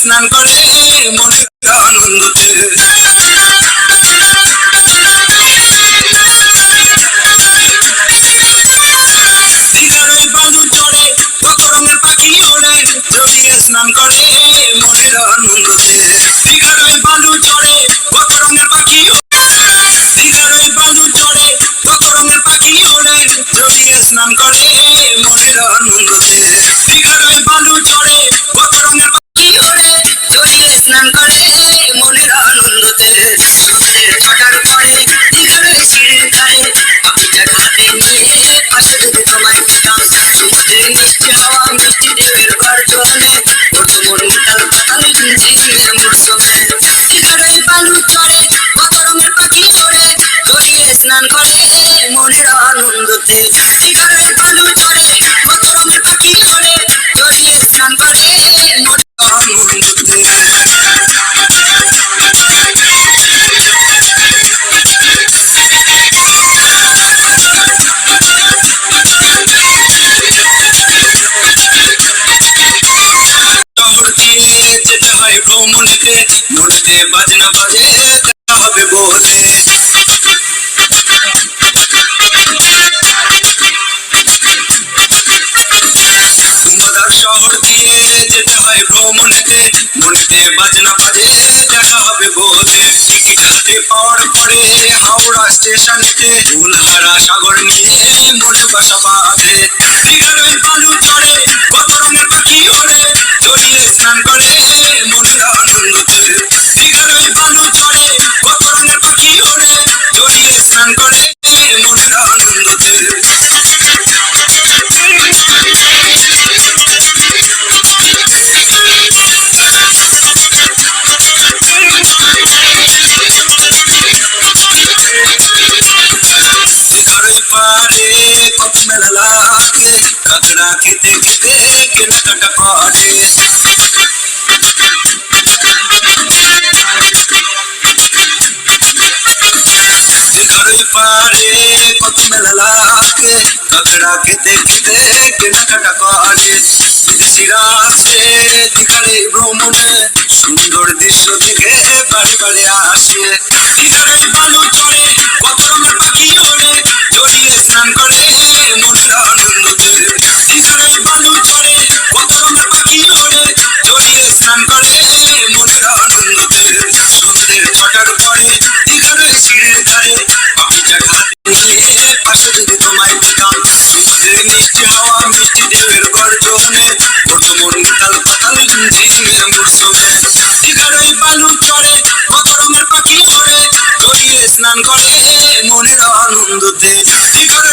স্নান করে, মনে আনন্দতে দীঘার বালু চড়ে কত রঙের পাখি স্নান করে মনের আনন্দতে দীঘার দীঘার ওই বালু কত রঙের পাখি ওড়ে জড়িয়ে স্নান করে মনের আনন্দতে যেতে হয় ভ্রমণেতে মনেতে বাজনা বাজে। শহর দিয়ে যেতে হয় ভ্রমণেতে। মনেতে বাজনা বাজে, দেখা হবে বলে টিকিট হাতে পাওয়ার পরে হাওড়া স্টেশনেতে। ফুলহারা সাগর নিয়ে মনে বাসা বাঁধে। ওই বালু চড়ে কত রঙের পাখি ওড়ে। জড়িয়ে স্নান করে, মনের আনন্দতে কাঁকড়া খেতে খেতে কেনাকাটা করে। দীঘার পারে কত মেলা লাগে কাঁকড়া খেতে খেতে কেনাকাটা করে। বিদেশিরা আসে দীঘার ভ্রমণে, সুন্দর দৃশ্য দেখে বাড়ি বাড়ি আসে। দীঘার বালু চড়ে কত রঙের পাখি ওড়ে জড়িয়ে স্নান করে, মনের আনন্দতে সেই মিষ্টি মিষ্টি ঢেউয়ের গর্জনে বর্তমান মেটাল পাতাল ঝিমঝিমে মরসুমে দিঘারই বালু চড়ে কত রঙের পাখি ওড়ে জড়িয়ে স্নান করে, মনের আনন্দতে। দিঘার